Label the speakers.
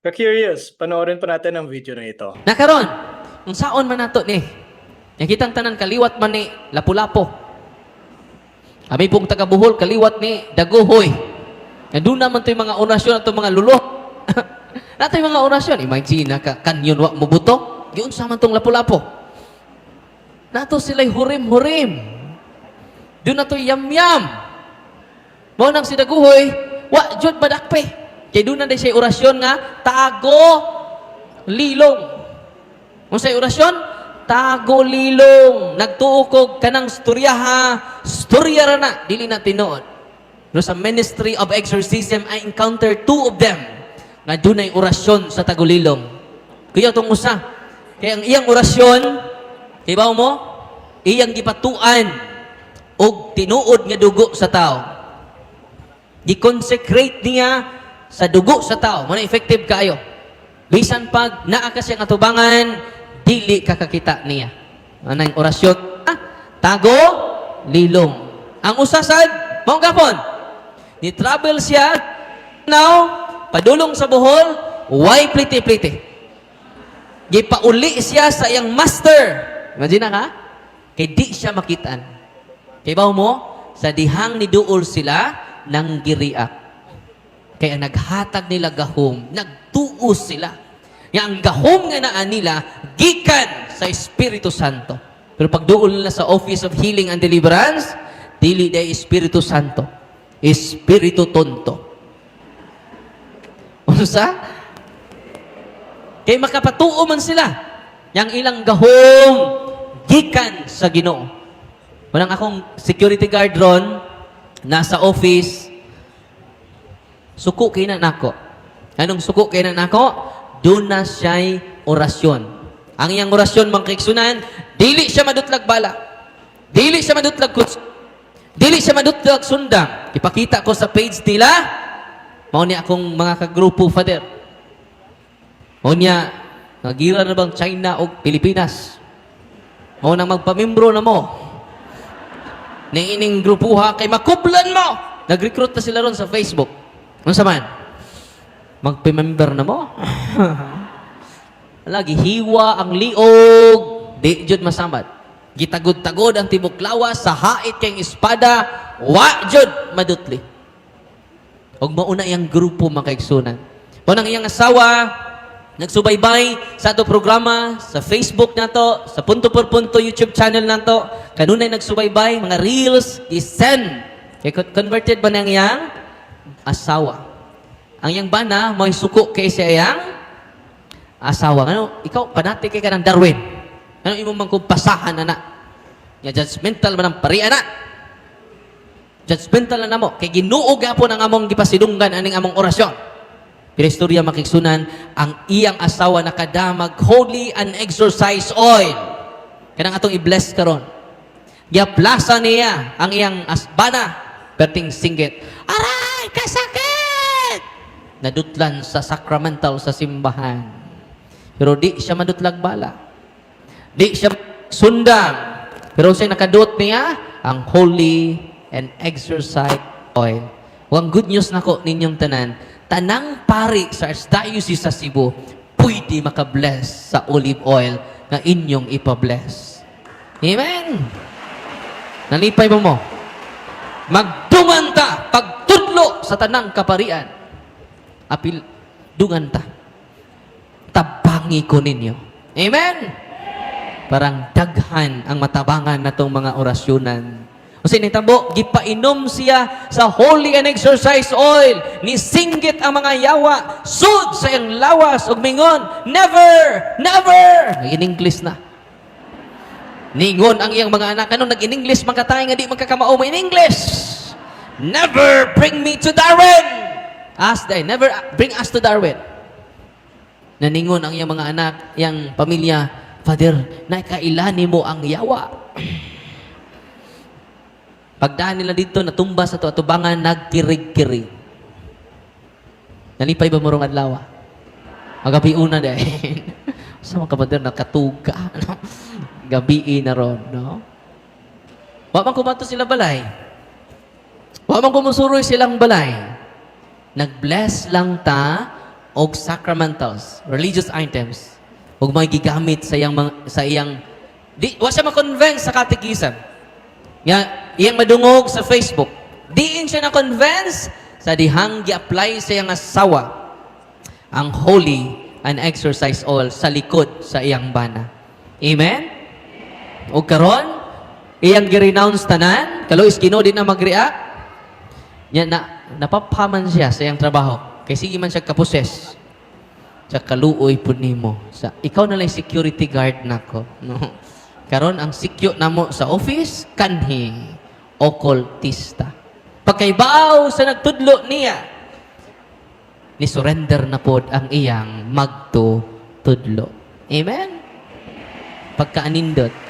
Speaker 1: Ka-curious, panoorin pa natin ang video na ito.
Speaker 2: Nakaron, kung saon man nato ni, nakitang tanan kaliwat man ni Lapu-Lapu. Kami pong taga Bohol, kaliwat ni Daguhoy. Nandun naman to yung mga orasyon at mga lulo. Nato yung mga orasyon. Imagine na ka, kanyon wa mo buto. Yun sa tong Lapu-Lapu. Nato sila'y hurim-hurim. Doon na to yam-yam. Mo nang si Daguhoy, wa jud badakpe. Kay doon na siya orasyon nga, tago lilong. Kung sa orasyon, tago lilong. Nagtuukog kanang storya ha, storya ra na, dili na tinuod. No, sa Ministry of Exorcism, I encountered two of them nga doon ay orasyon sa tagulilong. Kuya itong usa. Kaya ang iyang orasyon, kay mo, iyang gipatuan og tinuod nga dugo sa tao. Gi-consecrate niya sa dugo sa tao. Muna effective kaayo. Bisan pag naa ka siyang atubangan, dili ka kakita niya. Yung orasyon? Ah, tago, lilong. Ang usasad, mong gapon. Ni travel siya, now, padulong sa buhol, why pliti-pliti. Gipauli siya sa iyang master. Imagine ka? Kay di siya makitaan. Kay mo? Sa dihang ni Duol sila, nang giriak. Kaya naghatag nila gahom, nagtuos sila. Nga ang gahom nga naa nila, gikan sa Espiritu Santo. Pero pag duol nila sa Office of Healing and Deliverance, dili day Espiritu Santo. Espiritu Tonto. Ano sa? Kaya makapatuo man sila. Yang ilang gahom, gikan sa ginoo. Walang akong security guard ron, nasa office, suko kay na nako. Anong suko kay na nako? Doon siya'y orasyon. Ang iyang orasyon, mga kaiksunan, dili siya madutlag bala. Dili siya madutlag kuts. Dili siya madutlag sundang. Ipakita ko sa page nila, mao ni akong mga kagrupo, Father. Mao niya, nagira na bang China o Pilipinas? Mao nang magpamimbro na mo. Ning ining grupuha kay makublan mo. Nag-recruit na sila ron sa Facebook. Ano sa man? Magpimember na mo. Lagi hiwa ang liog, di jud masambat. Gitagod-tagod ang tibok lawas sa hait kay espada, wa jud madutli. Og mauna iyang grupo makaigsunan. O nang iyang asawa, nagsubaybay sa ato programa, sa Facebook nato, sa Punto por Punto YouTube channel nato. Kanunay nagsubaybay, mga reels, isend. Kay con- converted ba nang iyang asawa? Ang iyang bana, may suko kay siya iyang asawa. Ano, ikaw, panati kay ka ng Darwin. Ano imong mangkumpasahan na na? Ya judgmental man ang parian na. Judgmental na namo. Kay ginuog po ang among gipasidunggan aning among orasyon. Pero istorya makiksunan, ang iyang asawa nakadamag holy and exorcise oil. Kanang atong i-bless karon. Giaplasa niya ang iyang asbana perting singgit. Aray, kasakit! Nadutlan sa sacramental sa simbahan. Pero di siya madutlag bala. Di siya sundang. Pero siya nakadot niya ang holy and exercise oil. Ang good news nako ninyong tanan, tanang pari sa Archdiocese sa Cebu, pwede makabless sa olive oil nga inyong ipabless. Amen! Nalipay mo mo. Magdungan ta pagtudlo sa tanang kaparian. Apil, dungan ta. Tabangi ko ninyo. Amen! Parang daghan ang matabangan na tong mga orasyonan. Kasi nitabo, gipainom siya sa holy and exercise oil. Ni singgit ang mga yawa. Sud sa iyang lawas ug mingon, Never! Never! Nag-in-English na. Ningon ang iyang mga anak. Anong nag-in-English? Magkatay di magkakamao mo in English. Never bring me to Darwin! Ask they, never bring us to Darwin. Naningon ang iyang mga anak, iyang pamilya, Father, naikailani mo ang yawa. Pagdaan nila dito, natumba sa tuatubangan, nagkirig-kirig. Nalipay ba mo rong adlaw? Magabi una dahil. sa mga kapatid, nakatuga. No? Gabi na ron, no? Wa man kumanto sila balay. Wa man kumusuroy silang balay. Nag-bless lang ta og sacramentals, religious items, ug may gigamit sa iyang sa iyang di wa siya ma-convince sa catechism. Nga iyang madungog sa Facebook. Diin siya na-convince sa dihang gi-apply sa iyang asawa ang holy and exercise oil sa likod sa iyang bana. Amen? O karon, iyang gi-renounce tanan, kalo iskino din na mag-react, nya na napapaman siya sa iyang trabaho. Kay sige man siya kaposes. Sa kaluoy po nimo. Sa ikaw na lang security guard nako. No. Karon ang sikyo namo sa office kanhi okultista. Pagkaibaw sa nagtudlo niya, ni surrender na pod ang iyang magto tudlo. Amen. Pagkaanindot.